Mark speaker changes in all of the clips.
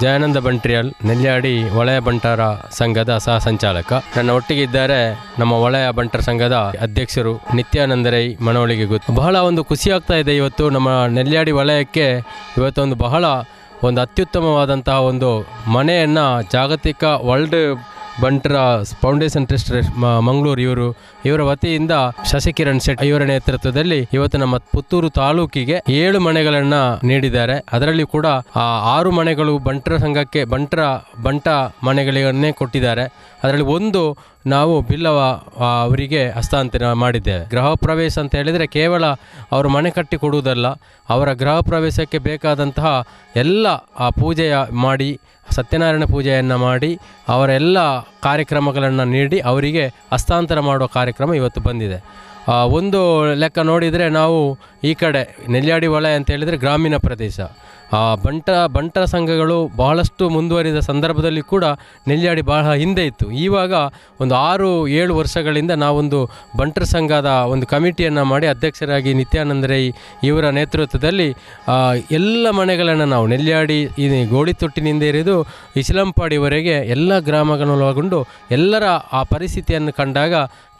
Speaker 1: ಜಯಾನಂದ ಬಂಟ್ರಿಯಲ್, ನೆಲ್ಯಾಡಿ ವಲಯ ಬಂಟರ ಸಂಘದ ಸಹ ಸಂಚಾಲಕ ನನ್ನ ಒಟ್ಟಿಗಿದ್ದಾರೆ ನಮ್ಮ ವಲಯ ಬಂಟರ ಸಂಘದ ಅಧ್ಯಕ್ಷರು ನಿತ್ಯಾನಂದ ರೈ ಮನವಳಿಗೆ ಗೊತ್ತು. ಬಹಳ ಒಂದು ಖುಷಿ ಆಗ್ತಾ ಇದೆ ಇವತ್ತು ನಮ್ಮ ನೆಲ್ಯಾಡಿ ವಲಯಕ್ಕೆ ಇವತ್ತೊಂದು ಬಹಳ ಒಂದು ಅತ್ಯುತ್ತಮವಾದಂತಹ ಒಂದು ಮನೆಯನ್ನು ಜಾಗತಿಕ ವರ್ಲ್ಡ್ ಬಂಟರ ಫೌಂಡೇಶನ್ ಟ್ರಸ್ಟ್ ಮಂಗಳೂರು ಇವರು. ಇವರ ವತಿಯಿಂದ ಶಶಿಕಿರಣ್ ಶೆಟ್ ಇವರ ನೇತೃತ್ವದಲ್ಲಿ ಇವತ್ತು ನಮ್ಮ ಪುತ್ತೂರು ತಾಲೂಕಿಗೆ ಏಳು ಮನೆಗಳನ್ನು ನೀಡಿದ್ದಾರೆ. ಅದರಲ್ಲಿ ಕೂಡ ಆ ಆರು ಮನೆಗಳು ಬಂಟರ ಸಂಘಕ್ಕೆ ಬಂಟರ ಬಂಟ ಮನೆಗಳನ್ನೇ ಕೊಟ್ಟಿದ್ದಾರೆ. ಅದರಲ್ಲಿ ಒಂದು ನಾವು ಬಿಲ್ಲವ ಅವರಿಗೆ ಹಸ್ತಾಂತರ ಮಾಡಿದ್ದೇವೆ. ಗೃಹ ಪ್ರವೇಶ ಅಂತ ಹೇಳಿದರೆ ಕೇವಲ ಅವರು ಮನೆ ಕಟ್ಟಿ ಕೊಡುವುದಲ್ಲ, ಅವರ ಗೃಹ ಪ್ರವೇಶಕ್ಕೆ ಬೇಕಾದಂತಹ ಎಲ್ಲ, ಆ, ಪೂಜೆಯ ಮಾಡಿ ಸತ್ಯನಾರಾಯಣ ಪೂಜೆಯನ್ನು ಮಾಡಿ ಅವರ ಎಲ್ಲ ಕಾರ್ಯಕ್ರಮಗಳನ್ನು ನೀಡಿ ಅವರಿಗೆ ಹಸ್ತಾಂತರ ಮಾಡುವ ಕಾರ್ಯಕ್ರಮ ಇವತ್ತು ಬಂದಿದೆ. ಒಂದು ಲೆಕ್ಕ ನೋಡಿದರೆ ನಾವು ಈ ಕಡೆ ನೆಲ್ಯಾಡಿ ವಲಯ ಅಂತ ಹೇಳಿದರೆ ಗ್ರಾಮೀಣ ಪ್ರದೇಶ. ಬಂಟ ಬಂಟರ ಸಂಘಗಳು ಬಹಳಷ್ಟು ಮುಂದುವರಿದ ಸಂದರ್ಭದಲ್ಲಿ ಕೂಡ ನೆಲ್ಯಾಡಿ ಬಹಳ ಹಿಂದೆ ಇತ್ತು. ಇವಾಗ ಒಂದು ಆರು, ಏಳು ವರ್ಷಗಳಿಂದ ನಾವೊಂದು ಬಂಟರ ಸಂಘದ ಒಂದು ಕಮಿಟಿಯನ್ನು ಮಾಡಿ ಅಧ್ಯಕ್ಷರಾಗಿ ನಿತ್ಯಾನಂದ ರೈ ಇವರ ನೇತೃತ್ವದಲ್ಲಿ ಎಲ್ಲ ಮನೆಗಳನ್ನು ನಾವು ನೆಲ್ಯಾಡಿ, ಈ ಗೋಳಿತೊಟ್ಟಿನಿಂದ ಹಿಡಿದು ಇಸ್ಲಂಪಾಡಿವರೆಗೆ ಎಲ್ಲ ಗ್ರಾಮಗಳನ್ನು ಒಳಗೊಂಡು ಎಲ್ಲರ ಆ ಪರಿಸ್ಥಿತಿಯನ್ನು ಕಂಡಾಗ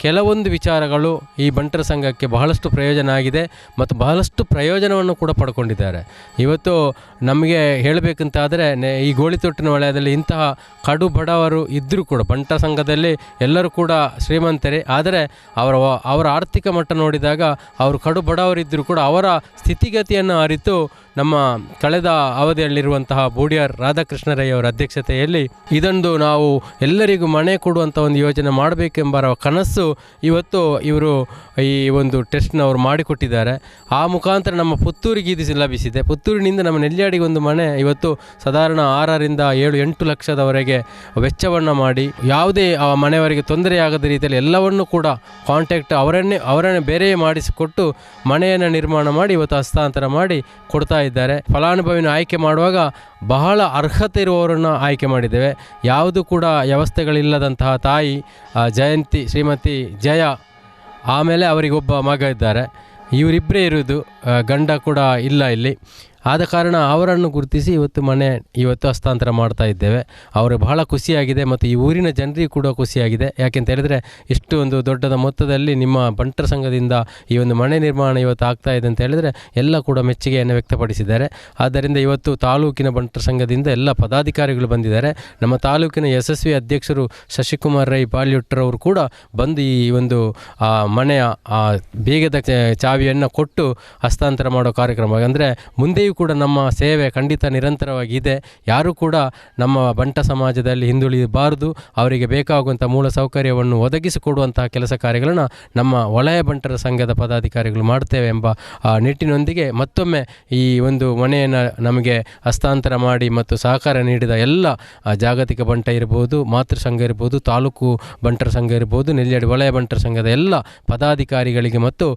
Speaker 1: ಕೆಲವೊಂದು ವಿಚಾರಗಳು ಈ ಬಂಟರ ಸಂಘಕ್ಕೆ ಬಹಳಷ್ಟು ಪ್ರಯೋಜನ ಆಗಿದೆ ಮತ್ತು ಬಹಳಷ್ಟು ಪ್ರಯೋಜನವನ್ನು ಕೂಡ ಪಡ್ಕೊಂಡಿದ್ದಾರೆ. ಇವತ್ತು ನಮಗೆ ಹೇಳಬೇಕಂತಾದರೆ ಈ ಗೋಳಿತೊಟ್ಟಿನ ವಲಯದಲ್ಲಿ ಇಂತಹ ಕಡು ಬಡವರು ಇದ್ದರೂ ಕೂಡ ಬಂಟ ಸಂಘದಲ್ಲಿ ಎಲ್ಲರೂ ಕೂಡ ಶ್ರೀಮಂತರೇ. ಆದರೆ ಅವರ ಅವರ ಆರ್ಥಿಕ ಮಟ್ಟ ನೋಡಿದಾಗ ಅವರು ಕಡು ಬಡವರಿದ್ದರೂ ಕೂಡ ಅವರ ಸ್ಥಿತಿಗತಿಯನ್ನು ಅರಿತು ನಮ್ಮ ಕಳೆದ ಅವಧಿಯಲ್ಲಿರುವಂತಹ ಬೂಡಿಯಾರ್ ರಾಧಾಕೃಷ್ಣರಯ್ಯ ಅವರ ಅಧ್ಯಕ್ಷತೆಯಲ್ಲಿ ಇದೊಂದು ನಾವು ಎಲ್ಲರಿಗೂ ಮನೆ ಕೊಡುವಂಥ ಒಂದು ಯೋಜನೆ ಮಾಡಬೇಕೆಂಬ ಕನಸು ಇವತ್ತು ಇವರು ಈ ಒಂದು ಟೆಸ್ಟ್ನವರು ಮಾಡಿಕೊಟ್ಟಿದ್ದಾರೆ. ಆ ಮುಖಾಂತರ ನಮ್ಮ ಪುತ್ತೂರಿಗೆ ಇದು ಲಭಿಸಿದೆ. ಪುತ್ತೂರಿನಿಂದ ನಮ್ಮ ನೆಲ್ಯಾಡಿಗೆ ಒಂದು ಮನೆ ಇವತ್ತು ಸಾಧಾರಣ ಆರರಿಂದ ಏಳು ಎಂಟು ಲಕ್ಷದವರೆಗೆ ವೆಚ್ಚವನ್ನು ಮಾಡಿ, ಯಾವುದೇ ಆ ಮನೆಯವರಿಗೆ ತೊಂದರೆಯಾಗದ ರೀತಿಯಲ್ಲಿ ಎಲ್ಲವನ್ನೂ ಕೂಡ ಕಾಂಟ್ಯಾಕ್ಟ್ ಅವರನ್ನೇ ಅವರನ್ನೇ ಬೇರೆ ಮಾಡಿಸಿಕೊಟ್ಟು ಮನೆಯನ್ನು ನಿರ್ಮಾಣ ಮಾಡಿ ಇವತ್ತು ಹಸ್ತಾಂತರ ಮಾಡಿ ಕೊಡ್ತಾ ಇದ್ದಾರೆ. ಫಲಾನುಭವಿನ ಆಯ್ಕೆ ಮಾಡುವಾಗ ಬಹಳ ಅರ್ಹತೆ ಇರುವವರನ್ನು ಆಯ್ಕೆ ಮಾಡಿದ್ದೇವೆ. ಯಾವುದು ಕೂಡ ವ್ಯವಸ್ಥೆಗಳಿಲ್ಲದಂತಹ ತಾಯಿ ಜಯಂತಿ ಶ್ರೀಮತಿ ಜಯ ಆಮೇಲೆ ಅವರಿಗೊಬ್ಬ ಮಗ ಇದ್ದಾರೆ. ಇವರಿಬ್ಬರೇ ಇರೋದು ಗಂಡ ಕೂಡ ಇಲ್ಲ ಇಲ್ಲಿ. ಆದ ಕಾರಣ ಅವರನ್ನು ಗುರುತಿಸಿ ಇವತ್ತು ಮನೆ, ಇವತ್ತು ಹಸ್ತಾಂತರ ಮಾಡ್ತಾ ಇದ್ದೇವೆ. ಅವರು ಬಹಳ ಖುಷಿಯಾಗಿದೆ ಮತ್ತು ಈ ಊರಿನ ಜನರಿಗೆ ಕೂಡ ಖುಷಿಯಾಗಿದೆ. ಯಾಕೆಂತ ಹೇಳಿದರೆ ಇಷ್ಟು ಒಂದು ದೊಡ್ಡದ ಮೊತ್ತದಲ್ಲಿ ನಿಮ್ಮ ಬಂಟರ ಸಂಘದಿಂದ ಈ ಒಂದು ಮನೆ ನಿರ್ಮಾಣ ಇವತ್ತು ಆಗ್ತಾ ಇದೆ ಅಂತ ಹೇಳಿದರೆ ಎಲ್ಲ ಕೂಡ ಮೆಚ್ಚುಗೆಯನ್ನು ವ್ಯಕ್ತಪಡಿಸಿದ್ದಾರೆ. ಆದ್ದರಿಂದ ಇವತ್ತು ತಾಲೂಕಿನ ಬಂಟರ ಸಂಘದಿಂದ ಎಲ್ಲ ಪದಾಧಿಕಾರಿಗಳು ಬಂದಿದ್ದಾರೆ. ನಮ್ಮ ತಾಲೂಕಿನ ಯಶಸ್ವಿ ಅಧ್ಯಕ್ಷರು ಶಶಿಕುಮಾರ್ ರೈ ಪಾಲ್ಯುಟ್ರವರು ಕೂಡ ಬಂದು ಈ ಒಂದು ಮನೆಯ ಬೇಗದ ಚಾವಿಯನ್ನು ಕೊಟ್ಟು ಹಸ್ತಾಂತರ ಮಾಡೋ ಕಾರ್ಯಕ್ರಮ. ಅಂದರೆ ಮುಂದೆಯೂ ಕೂಡ ನಮ್ಮ ಸೇವೆ ಖಂಡಿತ ನಿರಂತರವಾಗಿದೆ. ಯಾರೂ ಕೂಡ ನಮ್ಮ ಬಂಟ ಸಮಾಜದಲ್ಲಿ ಹಿಂದುಳಿಯಬಾರದು. ಅವರಿಗೆ ಬೇಕಾಗುವಂಥ ಮೂಲ ಸೌಕರ್ಯವನ್ನು ಒದಗಿಸಿಕೊಡುವಂತಹ ಕೆಲಸ ಕಾರ್ಯಗಳನ್ನು ನಮ್ಮ ವಲಯ ಬಂಟರ ಸಂಘದ ಪದಾಧಿಕಾರಿಗಳು ಮಾಡ್ತೇವೆ ಎಂಬ ನಿಟ್ಟಿನೊಂದಿಗೆ ಮತ್ತೊಮ್ಮೆ ಈ ಒಂದು ಮನೆಯನ್ನು ನಮಗೆ ಹಸ್ತಾಂತರ ಮಾಡಿ ಮತ್ತು ಸಹಕಾರ ನೀಡಿದ ಎಲ್ಲ ಜಾಗತಿಕ ಬಂಟ ಇರ್ಬೋದು, ಮಾತೃ ಸಂಘ ಇರ್ಬೋದು, ತಾಲೂಕು ಬಂಟರ ಸಂಘ ಇರ್ಬೋದು ನೆಲ್ಯಾಡಿ ವಲಯ ಬಂಟರ ಸಂಘದ ಎಲ್ಲ ಪದಾಧಿಕಾರಿಗಳಿಗೆ ಮತ್ತು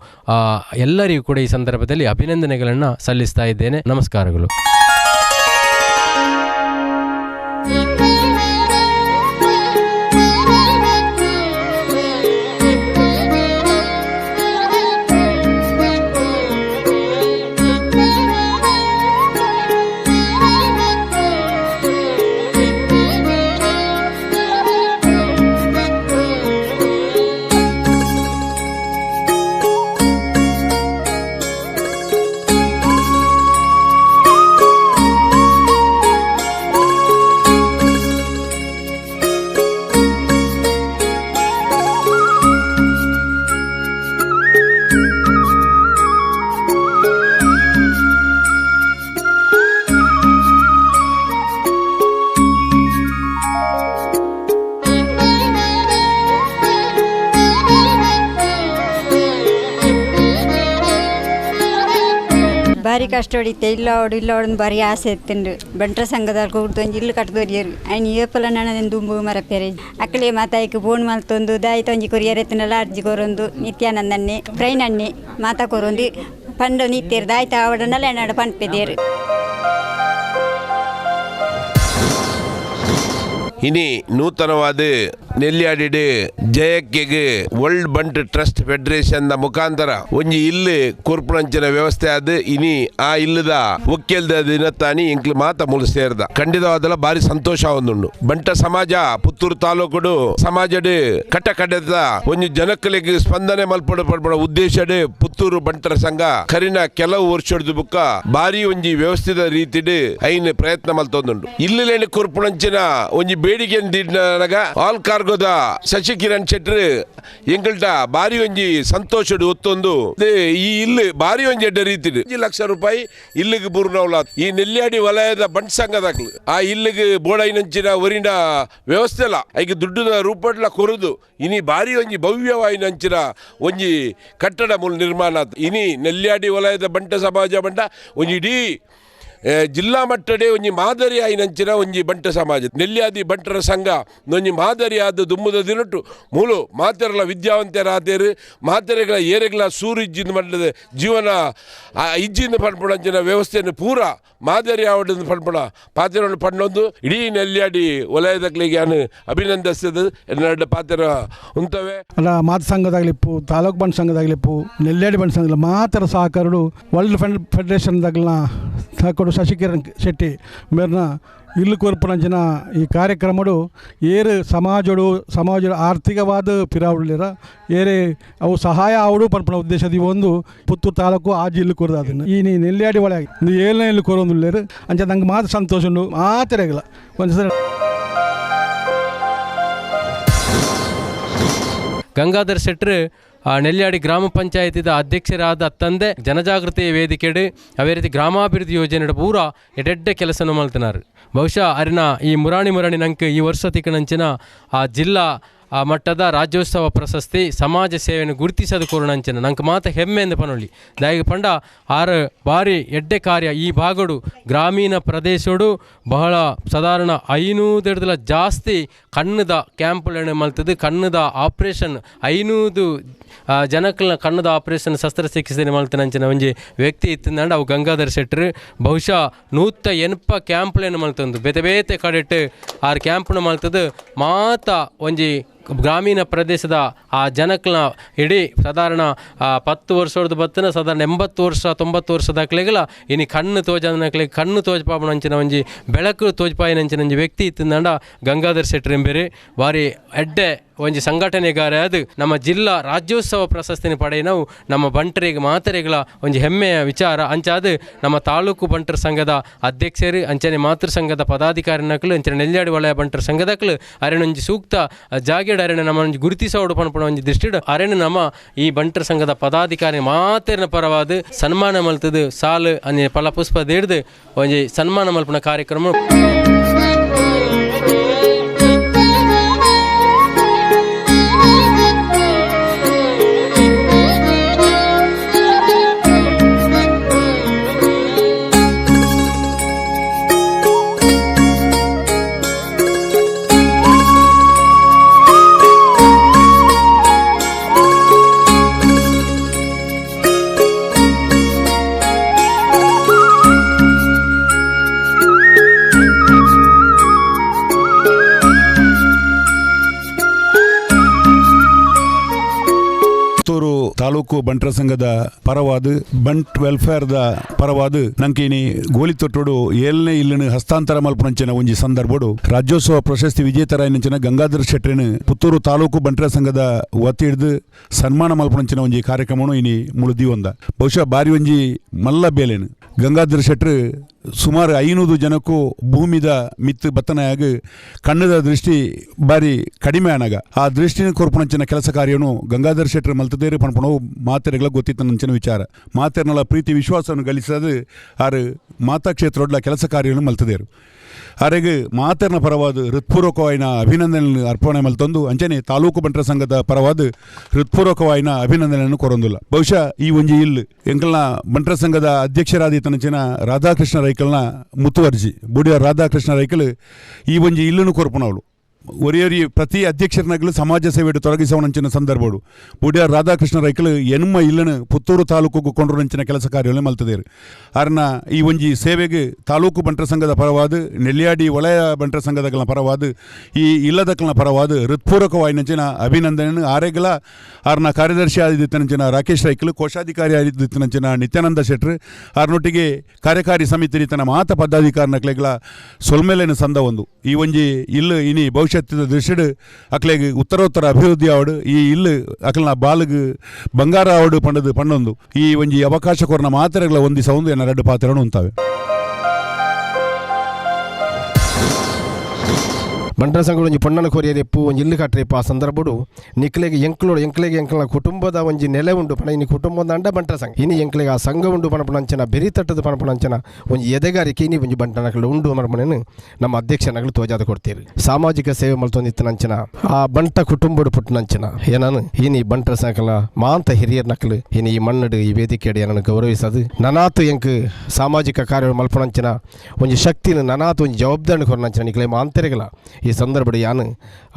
Speaker 1: ಎಲ್ಲರಿಗೂ ಕೂಡ ಈ ಸಂದರ್ಭದಲ್ಲಿ ಅಭಿನಂದನೆಗಳನ್ನು ಸಲ್ಲಿಸ್ತಾ ಇದ್ದೇನೆ. ನಮಸ್ಕಾರಗಳು.
Speaker 2: ಭಾರಿ ಕಷ್ಟ ಹೊಡಿತೆ ಇಲ್ಲ ಅವಡು ಇಲ್ಲ ಅವಡನ್ನು ಭಾರಿ ಆಸೆ ಎತ್ತಂಡು ಬಂಟ್ರ ಸಂಘದಲ್ಲಿ ಕೂಡ್ದು ಒಂಜಿ ಇಲ್ಲು ಕಟ್ಟದೋರಿಯರು ಅಯ್ನ ಏಪಲ ನಣದೆಂದು ದುಂಬು ಮರಪೆರೆ ಅಕ್ಕಲೆ ಮಾತಾಯ್ಕೆ ಫೋನ್ ಮಲ್ತೊಂದು ದಾಯಿತ ಒಂಜಿ ಕೊರಿಯರ್ ಎತ್ತನಲ್ಲ ಅರ್ಜಿ ಕೊರೊಂದು ನಿತ್ಯಾನಂದನ್ನೆ ಪ್ರೈನಣ್ಣೆ ಮಾತಾ ಕೊರೊಂದು ಪಂಡ ನಿತ್ಯರು ದಾಯ್ತ ಅವಡನ್ನೆಲ್ಲ ಎನ್ನಡ ಪಂಪೆದೇರು
Speaker 3: ಇನಿ ನೂತನವಾದ ನೆಲ್ಲಿಯಾಡಿಡ್ ಜಯಕ್ಕೆಗೆ ವರ್ಲ್ಡ್ ಬಂಟ್ ಟ್ರಸ್ಟ್ ಫೆಡರೇಷನ್ ದ ಮುಖಾಂತರ ಒಂಜಿ ಇಲ್ಲಿ ಕುರ್ಪುನಂಚಿನ ವ್ಯವಸ್ಥೆ ಆದ್, ಇನಿ ಆ ಇಲ್ಲದ ಒಕ್ಕೆಲ್ದ ದಿನತ್ತಾನಿ ಇಂಕ್ಲು ಮಾತ ಮುಲು ಸೇರ್ದ. ಖಂಡಿತವಾದಲ ಬಾರಿ ಸಂತೋಷ ಒಂದುಂಡು. ಬಂಟ ಸಮಾಜ, ಪುತ್ತೂರು ತಾಲೂಕುಡು ಸಮಾಜಡ್ ಕಟ್ಟ ಕಡೆದ ಒಂಜಿ ಜನಕ್ಕಲಿಗೆ ಸ್ಪಂದನೆ ಮಲ್ಪಡ ಪಡ್ಬಡ ಉದ್ದೇಶಡ್ ಪುತ್ತೂರು ಬಂಟರ ಸಂಘ ಕರಿನ ಕೆಲವು ವರ್ಷದ ಬುಕ್ಕ ಬಾರಿ ಒಂಜಿ ವ್ಯವಸ್ಥಿತ ರೀತಿಡ್ ಐನ್ ಪ್ರಯತ್ನ ಮಲ್ತೊಂದುಂಡು. ಇಲ್ಲಿಲೇನು ಕೊರ್ಪುಣಂಚಿನ ಒಂಜಿ ಬೇಡಿಕೆ ಆಲ್ ಆಲ್ ಕಾರ್ಗೋದ ಶಶಿಕಿರಣ್ ಶೆಟ್ರ್ ಎಂಕಲ್ಟ ಬಾರಿ ಒಂಜಿ ಸಂತೋಷಡು ಒತ್ತೊಂದು ಈ ಇಲ್ಲಿ ಬಾರಿ ಒಂಜಿ ಎಡ್ಡ ರೀತಿ ಲಕ್ಷ ರೂಪಾಯಿ ಇಲ್ಲಿಗೆ ಪೂರ್ಣವುಲ ಈ ನೆಲ್ಯಾಡಿ ವಲಯದ ಬಂಟ್ ಸಂಘದ ಆ ಇಲ್ಲಿಗೆ ಬೋಡೈನಂಚಿನ ಒರಿನ ವ್ಯವಸ್ಥೆ ಅಲ್ಲ. ಐಗೆ ದುಡ್ಡುದ ರೂಪಡ್ಲ ಕೊರದು, ಇನಿ ಬಾರಿ ಒಂಜಿ ಭವ್ಯವಾಯಿನಂಚಿನ ಒಂಜಿ ಕಟ್ಟಡ ಮೂಲ ನಿರ್ಮಾಣ ಇನಿ ನೆಲ್ಯಾಡಿ ವಲಯದ ಬಂಟ ಸಮಾಜ ಬಂಟ ಒಂಜಿ ಇಡೀ ಜಿಲ್ಲಾ ಮಟ್ಟಡೆ ಒಂಜಿ ಮಾದರಿ ಆಯಿನಂಚಿನ ಒಂಜಿ ಬಂಟ ಸಮಾಜ. ನೆಲ್ಯಾದಿ ಬಂಟರ ಸಂಘ ಒಂಜಿ ಮಾದರಿ ಆದ ದುಮ್ಮದ ದಿನಟ್ಟು ಮೂಲು ಮಾತೆರಲ ವಿದ್ಯಾವಂತರಾದೇರು ಮಾತೆರೆಗಳ ಏರೆಗಳ ಸೂರು ಮಟ್ಟದ ಜೀವನ ಇಜ್ಜಿನ ಇಜ್ಜಿಂದ ಪಡ್ಪಡಂಚಿನ ವ್ಯವಸ್ಥೆಯನ್ನು ಪೂರ ಮಾದರಿ ಆವಡನ್ನು ಪಡ್ಪಡ ಪಾತೆರನ್ನು ಪಂಡೊಂದು ಇಡೀ ನೆಲ್ಯಾಡಿ ವಲಯದಕ್ಲಿಗೆ ನಾನು ಅಭಿನಂದಿಸಿದ ಎರಡು ಪಾತ್ರ ಉಂತವೆ
Speaker 4: ಅಲ್ಲ, ಮಾತ ಸಂಘದಾಗ್ಲಿಪ್ಪು ತಾಲೂಕು ಬಂಡ್ ಸಂಘದಾಗ್ಲಿಪ್ಪು ನೆಲ್ಯಾಡಿ ಬಂಡ್ ಸಂಘದ ಮಾತರ ಸಹಕಾರಡು ವರ್ಲ್ಡ್ ಫೆಡ್ ಫೆಡರೇಷನ್ದಾಗಲ ಸಹಕಾರು ಶಶಿಕಿರಣ್ ಶೆಟ್ಟಿ ಮೇರ್ನ ಇಲ್ಲು ಜನ ಈ ಕಾರ್ಯಕ್ರಮಡು ಏರು ಸಮಾಜಡು ಸಮಾಜ ಆರ್ಥಿಕವಾದ ಪಿರಾವಳಿರ ಏರೆ ಅವು ಸಹಾಯ ಆವಡು ಪನ್ಪುನ ಉದ್ದೇಶದ ಈ ಒಂದು ಪುತ್ತೂರು ತಾಲೂಕು ಆ ಜಿಲ್ಲು ಕೊರದಾದನ್ನು ಈ ನೀ ನೆಲ್ಲಾಡಿ ಒಳಗೆ ನೀವು ಏಳನೇ ಕೊರೊಂದುಳ್ಳೇರು ಅಂಚೆ ಅಂಚ ನಂಗೆ ಮಾತ್ರ ಸಂತೋಷ ಉಂಡು. ಮಾತೆರೆಗಲ ಒಂದು ಸಲ
Speaker 1: ಗಂಗಾಧರ್ ಶೆಟ್ರ್ ಆ ನೆಲ್ಯಾಡಿ ಗ್ರಾಮ ಪಂಚಾಯತಿದ ಅಧ್ಯಕ್ಷರಾದ ತಂದೆ ಜನಜಾಗೃತಿ ವೇದಿಕೆಡು ಅವೇ ರೀತಿ ಗ್ರಾಮಾಭಿವೃದ್ಧಿ ಯೋಜನೆ ಪೂರ ಎಡೆಡ್ಡೆ ಕೆಲಸನ ಮಾಡ್ತಾರೆ ಬಹುಶಃ ಅರಿನ ಈ ಮುರಾಣಿ ಮುರಾಣಿ ನಂಗೆ ಈ ವರ್ಷ ತಿಕ್ಕನಂಚಿನ ಆ ಜಿಲ್ಲಾ ಮಟ್ಟದ ರಾಜ್ಯೋತ್ಸವ ಪ್ರಶಸ್ತಿ ಸಮಾಜ ಸೇವೆಯನ್ನು ಗುರುತಿಸದು ಅಂಚಿನ ನಂಗೆ ಮಾತ ಎಂದು ಪನೊಳ್ಳಿ ದಾಯಿಗೆ ಪಂಡ ಆರು ಬಾರಿ ಎಡ್ಡೆ ಕಾರ್ಯ ಈ ಭಾಗಡು. ಗ್ರಾಮೀಣ ಪ್ರದೇಶಡು ಬಹಳ ಸಾಧಾರಣ ಐನೂದೆಡ್ದಲ ಜಾಸ್ತಿ ಕಣ್ಣದ ಕ್ಯಾಂಪ್ ಮಲ್ತದ್ದು ಕಣ್ಣದ ಆಪ್ರೇಷನ್ ಐನೂದು ಆ, ಜನಕ್ಕಲ್ನ ಕಣ್ಣದ ಆಪರೇಷನ್ ಶಸ್ತ್ರಚಿಕಿತ್ಸೆ ಮಲ್ತನಂಚಿನ ಒಂಜಿ ವ್ಯಕ್ತಿ ಇತ್ತಂದಂಡ ಅವು ಗಂಗಾಧರ್ ಶೆಟ್ಟರ್. ಬಹುಶಃ ನೂತ ಎನ್ಪ ಕ್ಯಾಂಪ್ಲೇನು ಮಲ್ತಂದು. ಬೇತೆ ಬೇತೆ ಕಡೆಟ್ಟು ಆರು ಕ್ಯಾಂಪ್ನ ಮಲ್ತದ್ದು ಮಾತ ಒಂಜಿ ಗ್ರಾಮೀಣ ಪ್ರದೇಶದ ಆ ಜನಕ್ನ ಇಡೀ ಸಾಧಾರಣ ಪತ್ತು ವರ್ಷದ ಬತ್ತಿನ ಸಾಧಾರಣ ಎಂಬತ್ತು ವರ್ಷ, ತೊಂಬತ್ತು ವರ್ಷದಾಕ್ಲೆಗಲ ಇನಿ ಕಣ್ಣು ತೋಜನಕ್ಲೆ ಕಣ್ಣು ತೋಜ್ಪಾಪನಂಚಿನ ಒಂಜಿ, ಬೆಳಕು ತೋಜಪಾಯಿನಂಚಿನ ಒಂಜಿ ವ್ಯಕ್ತಿ ಇತ್ತಿಂದ ಗಂಗಾಧರ್ ಶೆಟ್ಟರ್ ಎಂಬೇರಿ. ಬಾರಿ ಎಡ್ಡೆ ಒಂಜಿ ಸಂಘಟನೆಗಾರ ಅದು ನಮ್ಮ ಜಿಲ್ಲಾ ರಾಜ್ಯೋತ್ಸವ ಪ್ರಶಸ್ತಿನ ಪಡೆಯನವು ನಮ್ಮ ಬಂಟರಿಗೆ ಮಾತರೆಗಳ ಒಂಜಿ ಹೆಮ್ಮೆಯ ವಿಚಾರ. ಅಂಚಾದ ನಮ್ಮ ತಾಲೂಕು ಬಂಟರ ಸಂಘದ ಅಧ್ಯಕ್ಷರು, ಅಂಚನೆ ಮಾತೃ ಸಂಘದ ಪದಾಧಿಕಾರಿನಕ್ಲು ಅಂಚನೆ ನೆಲ್ಯಾಡಿ ವಲಯ ಬಂಟರ ಸಂಘದಕ್ಲು ಅರೆನ ಒಂಜಿ ಸೂಕ್ತ ಜಾಗೇಡ್ ಅರೆನ ನಮ್ಮ ಒಂಜಿ ಗುರುತಿಸೋಡು ಪಣಪಣ ಒಂಜಿ ದೃಷ್ಟಿಡ್. ಅರೆನ ನಮ್ಮ ಈ ಬಂಟರ ಸಂಘದ ಪದಾಧಿಕಾರಿ ಮಾತೆರ್ನ ಪರವಾದ ಸನ್ಮಾನ ಮಲ್ತದು, ಸಾಲು ಅನ್ಯ ಫಲ ಪುಷ್ಪ ದೇಡ್ದು, ಒಂಜಿ ಸನ್ಮಾನ ಮಲ್ಪನ ಕಾರ್ಯಕ್ರಮ
Speaker 5: ತಾಲೂಕು ಬಂಟರ ಸಂಘದ ಪರವಾದ, ಬಂಟ್ ವೆಲ್ಫೇರ್ದ ಪರವಾದ ನಂಕಿನಿ ಗೋಲಿ ತೊಟ್ಟೋಡು ಏಳನೇ ಇಲ್ಲಿನ ಹಸ್ತಾಂತರ ಮಲ್ಪನಂಚಿನ ಒಂಜಿ ಸಂದರ್ಭಡು ರಾಜ್ಯೋತ್ಸವ ಪ್ರಶಸ್ತಿ ವಿಜೇತರಾಯನಂಚಿನ ಗಂಗಾಧರ್ ಶೆಟ್ರಿನ ಪುತ್ತೂರು ತಾಲೂಕು ಬಂಟರ ಸಂಘದ ಹಿಡಿದು ಸನ್ಮಾನ ಮಲ್ಪನಂಚಿನ ಒಂಜಿ ಕಾರ್ಯಕ್ರಮನು ಇನಿ ಮುಳುದಿ ಒಂದ ಬಹುಶಃ ಬಾರಿ ಒಂಜಿ ಮಲ್ಲ ಬೇಲೆನು. ಗಂಗಾಧರ್ ಶೆಟ್ರ್ ಸುಮಾರು ಐನೂರು ಜನಕ್ಕೂ ಭೂಮಿದ ಮಿತ್ತು ಬತ್ತನೆಯಾಗಿ ಕಣ್ಣದ ದೃಷ್ಟಿ ಬಾರಿ ಕಡಿಮೆ ಅನಗ ಆ ದೃಷ್ಟಿನ ಕೊರ್ಪಣಂಚಿನ ಕೆಲಸ ಕಾರ್ಯನು ಗಂಗಾಧರ್ ಶೆಟ್ಟರ್ ಮಲ್ತದೇರಿ ಪಣಪಣವು ಮಾತೆರೆಗಳ ಗೊತ್ತಿತ್ತ ನಂಚಿನ ವಿಚಾರ. ಮಾತೆರ್ನಲ ಪ್ರೀತಿ ವಿಶ್ವಾಸವನ್ನು ಗಳಿಸದು ಆರು ಮಾತಾ ಕ್ಷೇತ್ರೊಡ್ಲ ಕೆಲಸ ಕಾರ್ಯವನ್ನು ಮಲ್ತದೇರು. ಅರೆಗೆ ಮಾತರ್ನ ಪರವಾದ ಹೃತ್ಪೂರ್ವಕವಾಯಿನ ಅಭಿನಂದನೆ ಅರ್ಪಣೆ ಮಲ್ತೊಂದು. ಅಂಚನೆ ತಾಲೂಕು ಬಂಟರ ಸಂಘದ ಪರವಾದ ಹೃತ್ಪೂರ್ವಕವಾಯಿನ ಅಭಿನಂದನೆಯನ್ನು ಕೊರೊಂದಿಲ್ಲ ಬಹುಶಃ ಈ ಒಂಜಿ ಇಲ್ಲಿ ಎಂಕಲ್ನ ಬಂಟರ ಸಂಘದ ಅಧ್ಯಕ್ಷರಾದಿತನಚಿನ ರಾಧಾಕೃಷ್ಣ ರೈಕಲ್ನ ಮುತುವರ್ಜಿ. ಬುಡಿಯ ರಾಧಾಕೃಷ್ಣ ರೈಕಲ್ ಈ ಒಂಜಿ ಇಲ್ಲನ್ನು ಕೊರ್ಪುನವಳು. ಒರಿಯೊರಿ ಪ್ರತಿ ಅಧ್ಯಕ್ಷರನಾಗಲು ಸಮಾಜ ಸೇವೆಡು ತೊಡಗಿಸವನಂಚಿನ ಸಂದರ್ಭಡು ಬುಡಿಯ ರಾಧಾಕೃಷ್ಣ ರೈಕಲು ಎನ್ಮ ಇಲ್ಲನು ಪುತ್ತೂರು ತಾಲೂಕು ಕೊಂಡ್ರಂಚಿನ ಕೆಲಸ ಕಾರ್ಯವನ್ನು ಮಲ್ತದೇರು. ಅರ್ನ ಈ ಒಂಜಿ ಸೇವೆಗೆ ತಾಲೂಕು ಬಂಟರ ಸಂಘದ ಪರವಾದ ನೆಲ್ಯಾಡಿ ವಲಯ ಬಂಟರ ಸಂಘದಗಳ ಪರವಾದ, ಈ ಇಲ್ಲದಕ್ಕಳ ಪರವಾದ ಹೃತ್ಪೂರ್ವಕವಾಯಿನಂಚಿನ ಅಭಿನಂದನೆ ಆರೆಗಲ ಅರ್ನ ಕಾರ್ಯದರ್ಶಿ ಆದಿತ್ತನಂಚಿನ ರಾಕೇಶ್ ರೈಕಲು, ಕೋಶಾಧಿಕಾರಿ ಆದಿತ್ತನಂಚಿನ ನಿತ್ಯಾನಂದ ಶೆಟ್ರು, ಅರ್ನೊಟ್ಟಿಗೆ ಕಾರ್ಯಕಾರಿ ಸಮಿತಿ ರೀತನ ಮಾತ ಪದಾಧಿಕಾರನಕ್ಲೆಗಳ ಸೊಲ್ಮೇಲೆನ ಸಂದ ಒಂದು. ಈ ಒಂಜಿ ಇಲ್ಲ ಇನಿ ಭವಿಷ್ಯತ್ತಿನ ದೃಷ್ಟಿಡು ಅಕ್ಲೆಗ್ ಉತ್ತರೋತ್ತರ ಅಭಿವೃದ್ಧಿ ಆವಡು ಈ ಇಲ್ಲು ಅಕ್ಲನ ಬಾಲಗ್ ಬಂಗಾರ ಆವಡು ಪಂಡದು ಪಂಡೊಂದು ಈ ಒಂಜಿ ಅವಕಾಶ ಕೊರನ ಮಾತ್ರೆಗಳ ಒಂದಿ ಒಂದು ಎನ್ನ ರೆಡ್ಡು ಪಾತ್ರಗಳು ಉಂತಾವೆ
Speaker 6: ಬಂಟರ ಸಂಘ ಒಂಜಿ ಪೊಣ್ಣನ ಕೊರಿಯದೆ ಎಪ್ಪು ಒಂಜಿ ಇಲ್ಲು ಕಟ್ರೆಪ್ಪ ಆ ಸಂದರ್ಭಡು. ನಿಕ್ಲೆಗೆ ಎಂಕ್ಲೋಡು ಎಂಕ್ಲೆಗೆ ಎಂಕ್ಲ ಕುಟುಂಬದ ಒಂಜಿ ನೆಲೆ ಉಂಡು ಪಣ. ಇನಿ ಕುಟುಂಬದ ಅಂಡ ಬಂಟರ ಸಂಘ. ಇನಿ ಎಂಕ್ಲೆಗೆ ಆ ಸಂಘ ಉಂಡು ಪಣಪಣಂಚನ ಬೆರಿ ತಟ್ಟದ ಪಣಪಣಂಚನ ಒಂಜಿ ಎದೆಗಾರಿಕೆ ಇನಿ ಒಂಜಿ ಬಂಟನಗಳು ಉಂಡು ಮರಪಣೆನು ನಮ್ಮ ಅಧ್ಯಕ್ಷನಗಳು ತೋಜಾದ ಕೊಡ್ತೀರಿ. ಸಾಮಾಜಿಕ ಸೇವೆ ಮಲ್ತೊಂದಿತ್ತನಂಚನ ಆ ಬಂಟ ಕುಟುಂಬಡು ಪುಟ್ಟನಂಚನ ಏನಾನು ಇನಿ ಬಂಟರ ಸಂಘಲ ಮಾಂತ ಹಿರಿಯರ್ ನಕಲು, ಇನಿ ಈ ಮಣ್ಣಡು ಈ ವೇದಿಕೆ ಏನನ್ನು ಗೌರವಿಸದು. ನನಾತು ಎಂಕ್ ಸಾಮಾಜಿಕ ಕಾರ್ಯ ಮಲ್ಪಣಂಚನ ಒಂಜಿ ಶಕ್ತಿನ ನನಾತು ಒಂಜಿ ಜವಾಬ್ದಾರಿ ಕೊರನಂಚನ ನಿಕ್ಲೆ ಮಾಂತರಿಗಲ. ಈ ಸಂದರ್ಭದ ಯಾನು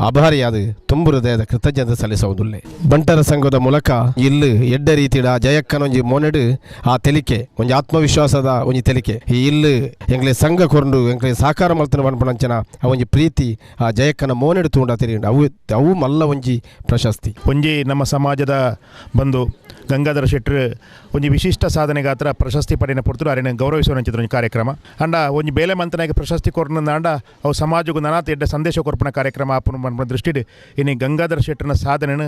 Speaker 6: ಆಭಾರಿಯಾದ ತುಂಬು ಹೃದಯದ ಕೃತಜ್ಞತೆ ಸಲ್ಲಿಸುವುದಿಲ್ಲ. ಬಂಟರ ಸಂಘದ ಮೂಲಕ ಇಲ್ಲಿ ಎಡ್ಡ ರೀತಿಯ ಜಯಕ್ಕನೊಂಜಿ ಮೊನೆಡು, ಆ ತೆಲಿಕೆ ಒಂಜಿ ಆತ್ಮವಿಶ್ವಾಸದ ಒಂಜಿ ತೆಲಿಕೆ. ಈ ಇಲ್ಲಿ ಎಂಗ್ಲೆ ಸಂಘ ಕೊರಂಡು ಎಂಗ್ಲೆ ಸಹಕಾರ ಮಲ್ತನ ಬಣ್ಪಣಂಚನ ಆ ಒಂಜಿ ಪ್ರೀತಿ, ಆ ಜಯಕ್ಕನ ಮೋನೆಡು ತೂಂಡ ತೆರೆಯ ಅವು ಅವು ಮಲ್ಲ ಒಂಜಿ ಪ್ರಶಸ್ತಿ.
Speaker 7: ಒಂಜಿ ನಮ್ಮ ಸಮಾಜದ ಬಂದು ಗಂಗಾಧರ ಶೆಟ್ಟರ್ ಒಂದು ವಿಶಿಷ್ಟ ಸಾಧನೆಗಾತ್ರ ಪ್ರಶಸ್ತಿ ಪಡೆನ ಪುರ್ತರು ಅರೆನ ಗೌರವಿಸುವಂಚಿದ ಒಂಜಿ ಕಾರ್ಯಕ್ರಮ. ಅಂಡ, ಒಂದು ಬೇಲೆ ಮಂತನಾಗಿ ಪ್ರಶಸ್ತಿ ಕೊರ್ನ ಅಂಡ ಅವು ಸಮಾಜಕ್ಕೆ ನನಾತ್ ಎಡ್ಡ ಸಂದೇಶ ಕೊರ್ಪಣ ಕಾರ್ಯಕ್ರಮ ಮನ್ಪುನ ದೃಷ್ಟಿಡ್ ಇನಿ ಗಂಗಾಧರ ಶೆಟ್ಟರ್ನ ಸಾಧನೆನ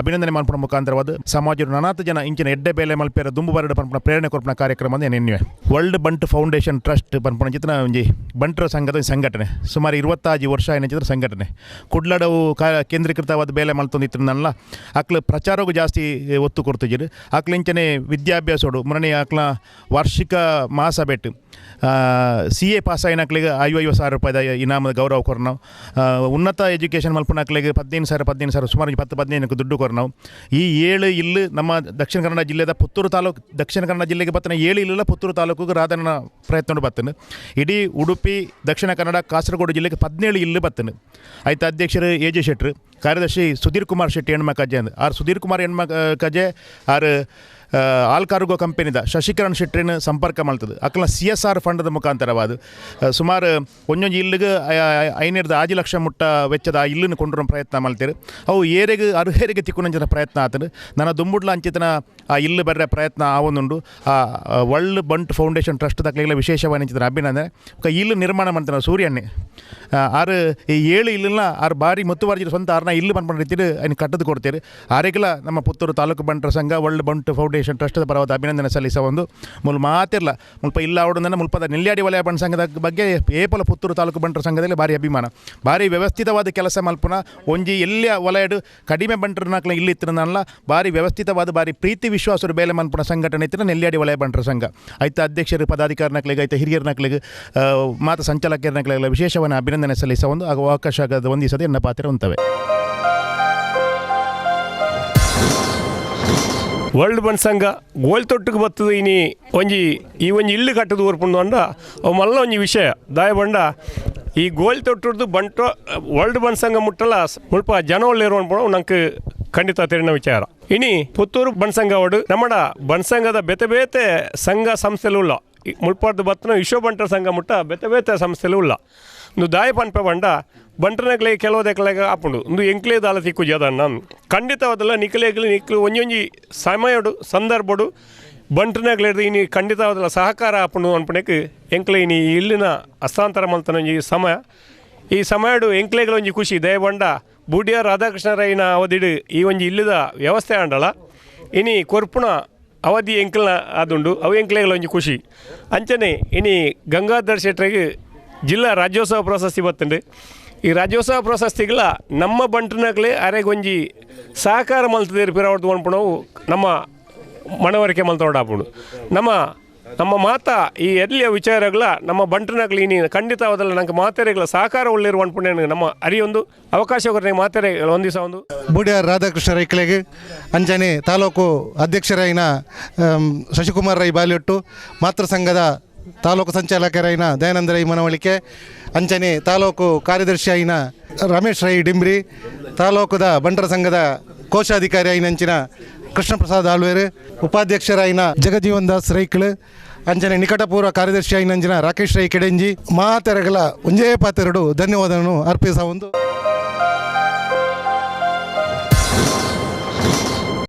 Speaker 7: ಅಭಿನಂದನೆ ಮಾಡ್ಪಣ ಮುಖಾಂತರವಾದ ಸಮಾಜದ ನನಾತ್ ಜನ ಇಂಚಿನ ಎಡ್ಡೆ ಬೇಲೆ ಮಲ್ಪೇರ ದುಂಬು ಬರಡ ಪನ್ಪುನ ಪ್ರೇರಣೆ ಕೊರ್ಪಣ ಕಾರ್ಯಕ್ರಮ ಅಂತ ಎನ್ನಿವೆ ವರ್ಲ್ಡ್ ಬಂಟ್ ಫೌಂಡೇಶನ್ ಟ್ರಸ್ಟ್ ಪನ್ಪುನ ಚಿತ್ರ ಒಂಜಿ ಬಂಟರ ಸಂಘದ ಸಂಘಟನೆ. ಸುಮಾರು ಇರುವತ್ತಾಜಿ ವರ್ಷ ಚಿತ್ರ ಸಂಘಟನೆ. ಕುಡ್ಲಡವು ಕೇಂದ್ರೀಕೃತವಾದ ಬೇಲೆ ಮಲ್ತೊಂದಿತ್ರನಲ್ಲ ಅಕ್ಲು ಪ್ರಚಾರಕ್ಕೂ ಜಾಸ್ತಿ ಒತ್ತು ಕೊಡ್ತಿದ್ದೀರಿ ಅಕ್ಲಿಂಚನೆ ವಿದ್ಯಾಭ್ಯಾಸೋಡು ಮೊನ್ನೆ ಅಕ್ಲ ವಾರ್ಷಿಕ ಮಹಾಸಭೆಟ್ ಸಿ ಎ ಪಾಸ್ ಆಯ್ನಕ್ಲಿಗೆ ಐವ ಐವತ್ತು ಸಾವಿರ ರೂಪಾಯಿದ ಇನಾಮದ ಗೌರವ ಕೊರ ನಾವು. ಉನ್ನತ ಎಜುಕೇಷನ್ ಮಲ್ಪನಕ್ಲಿಗೆ ಹದಿನೈದು ಸಾವಿರ ಹದಿನೈದು ಸಾವಿರ, ಸುಮಾರು ಪತ್ತು ಹದಿನೈದು ದುಡ್ಡು ಕೊರ ನಾವು. ಈ ಏಳು ಇಲ್ಲಿ ನಮ್ಮ ದಕ್ಷಿಣ ಕನ್ನಡ ಜಿಲ್ಲೆದ ಪುತ್ತೂರು ತಾಲೂಕು, ದಕ್ಷಿಣ ಕನ್ನಡ ಜಿಲ್ಲೆಗೆ ಬರ್ತಾನೆ ಏಳು ಇಲ್ಲ ಪುತ್ತೂರು ತಾಲೂಕಿಗೆ ರಾಧನ ಪ್ರಯತ್ನ ಬರ್ತೇನೆ ಇಡೀ ಉಡುಪಿ, ದಕ್ಷಿಣ ಕನ್ನಡ, ಕಾಸರಗೋಡು ಜಿಲ್ಲೆಗೆ ಹದಿನೇಳು ಇಲ್ಲಿ ಬರ್ತೇನೆ ಆಯ್ತು ಅಧ್ಯಕ್ಷರು ಎ ಜೆ ಶೆಟ್ರು, ಕಾರ್ಯದರ್ಶಿ ಸುಧೀರ್ ಕುಮಾರ್ ಶೆಟ್ಟಿ ಹೆಣ್ಮಕ್ಕಜೆ ಕಜ್ಜೆ ಅಂದ್. ಆರು ಸುಧೀರ್ ಕುಮಾರ್ ಹೆಣ್ಮಕ್ಕಜೆ ಆರು ಆಲ್ ಕಾರ್ಗೋ ಕಂಪನಿದ ಶಶಿಕರಣ್ ಶೆಟ್ಟಿನ ಸಂಪರ್ಕ ಮಾಡ್ತದೆ. ಅಕ್ಕಲ ಸಿ ಎಸ್ ಆರ್ ಫಂಡದ ಮುಖಾಂತರವಾದ ಸುಮಾರು ಒಂದೊಂದು ಇಲ್ಲಿಗೆ ಐನೂರದ ಆಜಿ ಲಕ್ಷ ಮುಟ್ಟ ವೆಚ್ಚದ ಆ ಇಲ್ಲನ್ನು ಕೊಂಡ್ರ ಪ್ರಯತ್ನ ಮಾಡ್ತೀರಿ. ಅವು ಏರೆಗೆ, ಅರ್ಹರಿಗೆ ತಿಕ್ಕುನಂಚಿನ ಪ್ರಯತ್ನ ಆತನು ನನ್ನ ದುಂಬುಡ್ಲ ಅಂಚಿತನ ಆ ಇಲ್ಲು ಬರ್ರೆ ಪ್ರಯತ್ನ ಆವೊಂದುಂಡು. ಆ ವರ್ಲ್ಡ್ ಬಂಟ್ ಫೌಂಡೇಶನ್ ಟ್ರಸ್ಟ್ ದಕ್ಲೆಲ್ಲ ವಿಶೇಷವಾಗಿ ಅಭಿನಂದನೆ. ಇಲ್ಲು ನಿರ್ಮಾಣ ಮಾಡ್ತಾನೆ ಸೂರ್ಯಣ್ಣೆ. ಆರು ಈ ಏಳು ಇಲ್ಲನ್ನ ಆರು ಬಾರಿ ಮುತ್ತುವರ್ಜಿ ಸ್ವಂತ ಆರ್ನ ಇಲ್ಲು ಬಂದ್ಕೊಂಡು ರೀತಿಲಿ ಅದನ್ನು ಕಟ್ಟದು ಕೊಡ್ತೀರಿ. ಆರೆಗೆಲ್ಲ ನಮ್ಮ ಪುತ್ತೂರು ತಾಲೂಕು ಬಂಟರ ಸಂಘ, ವರ್ಲ್ಡ್ ಬಂಟ್ ಫೌಂಡೇಶನ್ ಟ್ರಸ್ಟ್ದ ಪರವಾದ ಅಭಿನಂದನೆ ಸಲ್ಲಿಸುವ ಒಂದು ಮುಲ್ ಮಾತಿರ್ಲ. ಮುಲ್ಪ ಇಲ್ಲ ಅವಡಂದನ ಮುಲ್ಪದ ನೆಲ್ಯಾಡಿ ವಲಯ ಬಣ್ಣ ಸಂಘದ ಬಗ್ಗೆ ಏಪಲ ಪುತ್ತೂರು ತಾಲೂಕು ಬಂಟರ ಸಂಘದಲ್ಲಿ ಭಾರಿ ಅಭಿಮಾನ. ಭಾರಿ ವ್ಯವಸ್ಥಿತವಾದ ಕೆಲಸ ಮಲ್ಪನ ಒಂಜಿ ಎಲ್ಲಿಯ ವಲಯಡು ಕಡಿಮೆ ಬಂಟರ್ನಾಕ್ಲ ಇಲ್ಲಿ ಇತ್ತಿರನಲ್ಲ, ಭಾರಿ ವ್ಯವಸ್ಥಿತವಾದ ಭಾರಿ ಪ್ರೀತಿ ವಿಶ್ವಾಸರು ಬೇಲೆ ಮಲ್ಪನ ಸಂಘಟನೆ ಇತ್ತಿನ ನೆಲ್ಯಾಡಿ ವಲಯ ಬಂಟರ ಸಂಘ. ಆಯ್ತ ಅಧ್ಯಕ್ಷರು ಪದಾಧಿಕಾರಿನಕ್ಲಿಗೆ ಐತ ಹಿರಿಯರ್ನಕ್ಲಿಗೆ ನಕ್ಲಿಗೆ ಮಾತ ಸಂಚಾಲಕರನಕ್ಲೆಲ್ಲ ವಿಶೇಷವನ್ನು ಅಭಿನಂದನೆ ಸಲ್ಲಿಸ ಒಂದು ಹಾಗೂ ಅವಕಾಶ ಆಗದ ಒಂದಿಸದೆ ಎನ್ನ ಪಾತ್ರ ಉಂತವೆ
Speaker 8: ವರ್ಲ್ಡ್ ಬನ್ಸಂಗ ಗೋಲ್ ತೊಟ್ಟಿಗೆ ಬತ್ತದ ಇನಿ ಒಂಜಿ, ಈ ಒಂಜಿ ಇಲ್ಲು ಕಟ್ಟದು ಊರ್ಪುಂಡು ಅಂಡ ಅವು ಮಲ್ಲ ಒಂಜಿ ವಿಷಯ. ದಾಯ ಬಂಡ, ಈ ಗೋಲ್ ತೊಟ್ಟದ್ದು ಬಂಟ, ವರ್ಲ್ಡ್ ಬನ್ಸಂಗ ಸಂಘ ಮುಟ್ಟಲ್ಲ ಮುಲ್ಪ ಜನ ಒಳ್ಳೆರು ಅನ್ಪಣ ನಂಗೆ ಖಂಡಿತ ತೆರಿನ ವಿಚಾರ. ಇನಿ ಪುತ್ತೂರು ಬನ್ಸಂಗ ಒಡು, ನಮ್ಮಡ ಬನ್ಸಂಗದ ಬೆತೆ ಬೇತೆ ಸಂಘ ಸಂಸ್ಥೆಲು ಉಲ್ಲ ಈ ಮುಳ್ಪಾಡ್ದು ಬತ್ತನ ವಿಶ್ವ ಬಂಟರ ಸಂಘ ಮುಟ್ಟ ಬೆತ್ತ ಬೇತೆ ಸಂಸ್ಥೆಲು ಉಲ್ಲ ಒಂದು ದಾಯ ಪನ್ಪ ಬಂಡ ಬಂಟನಗ್ಲೆ ಕೆಲವು ದೆಕ್ಲೆಗ ಆಪುಂಡು ಒಂದು ಎಂಕ್ಲೆ ದಾಲ ತಿಕ್ಕು ಜದನ್ನ ಖಂಡಿತವಾದಲ್ಲ ನಿಕ್ಲೆಗ್ಲಿ ನಿಕ್ಲು ಒಂಜಿ ಒಂಜಿ ಸಮಯಡು, ಸಂದರ್ಭಡು ಬಂಟನಗ್ಲೆಡ್ದು ಇನಿ ಖಂಡಿತವಾದಲ್ಲ ಸಹಕಾರ ಆಪುಂಡು ಅನ್ಪಣಕ್ಕೆ ಎಂಕ್ಲೆ ಇನಿ ಇಲ್ಲಿನ ಹಸ್ತಾಂತರ ಮಲ್ತನ ಒಂಜಿ ಸಮಯ. ಈ ಸಮಯಡು ಎಂಕ್ಲೆಗಳ ಒಂಜಿ ಖುಷಿ. ದಯಬಂಡ ಬೂಡಿಯ ರಾಧಾಕೃಷ್ಣ ರೈನ ಅವಧಿಡು ಈ ಒಂಜಿ ಇಲ್ಲದ ವ್ಯವಸ್ಥೆ ಆಂಡಲ. ಇನಿ ಕೊರ್ಪುಣ ಅವಧಿ ಎಂಕ್ಲ ಆದುಂಡು, ಅವು ಎಂಕ್ಲೆಗಳ ಒಂಜಿ ಖುಷಿ. ಅಂಚನೆ, ಇನಿ ಗಂಗಾಧರ್ ಶೆಟ್ರಿಗೆ ಜಿಲ್ಲಾ ರಾಜ್ಯೋತ್ಸವ ಪ್ರಶಸ್ತಿ ಬತ್ತುಂಡು. ಈ ರಾಜ್ಯೋತ್ಸವ ಪ್ರಶಸ್ತಿಗಳ ನಮ್ಮ ಬಂಟನಗ್ಲೆ ಅರೆಗೊಂಜಿ ಸಹಕಾರ ಮಲ್ತದೇರು ಪಿರಾವಡ್ದು ಅನ್ಪಣವು ನಮ್ಮ ಮನವರಿಕೆ ಮಲ್ತೊಂಡಾಪುಂಡು. ನಮ್ಮ ನಮ್ಮ ಮಾತ ಈ ಎಲ್ಲಿಯ ವಿಚಾರಗಳ ನಮ್ಮ ಬಂಟನಗಳು ನೀನು ಖಂಡಿತವಾದಲ್ಲ ನಂಗೆ ಮಾತೆರೆಗಳ ಸಹಕಾರ ಉಳ್ಳಿರುವ ಅನ್ಪುಣ್ಯ ನಮ್ಮ ಅರಿಯೊಂದು ಅವಕಾಶ ಮಾತೆರೆ ಮಾತೆರೆಗಳು ಒಂದು.
Speaker 9: ಬೂಡಿಯಾರ್ ರಾಧಾಕೃಷ್ಣ ರೈಕ್ಲೆಗೆ ಅಂಜನೆ ತಾಲೂಕು ಅಧ್ಯಕ್ಷರಾಯಿನ ಶಶಿಕುಮಾರ್ ರೈ ಬಾಲಿಯೊಟ್ಟು ಮಾತೃ ಸಂಘದ ತಾಲೂಕು ಸಂಚಾಲಕರಾಯಿನ ದಯಾನಂದ ರೈ ಮನವಳಿಕೆ ಅಂಚನೆ ತಾಲೂಕು ಕಾರ್ಯದರ್ಶಿಯಾಯಿನ ರಮೇಶ್ ರೈ ಡಿಂಬ್ರಿ, ತಾಲೂಕುದ ಬಂಟರ ಸಂಘದ ಕೋಶಾಧಿಕಾರಿ ಐನಂಚಿನ ಕೃಷ್ಣ ಪ್ರಸಾದ್ ಆಳ್ವೇರು ಉಪಾಧ್ಯಕ್ಷರಾಯಿನ ಜಗಜೀವನ್ ದಾಸ್ ರೈಕ್ಳು, ಅಂಜನೆ ನಿಕಟಪೂರ್ವ ಕಾರ್ಯದರ್ಶಿ ಐನಂಚಿನ ರಾಕೇಶ್ ರೈ ಕೆಡೆಂಜಿ, ಮಾತೆರಗಲ ಒಂಜೇ ಪಾತೆರಡು ಧನ್ಯವಾದಗಳನ್ನು ಅರ್ಪಿಸ ಒಂದು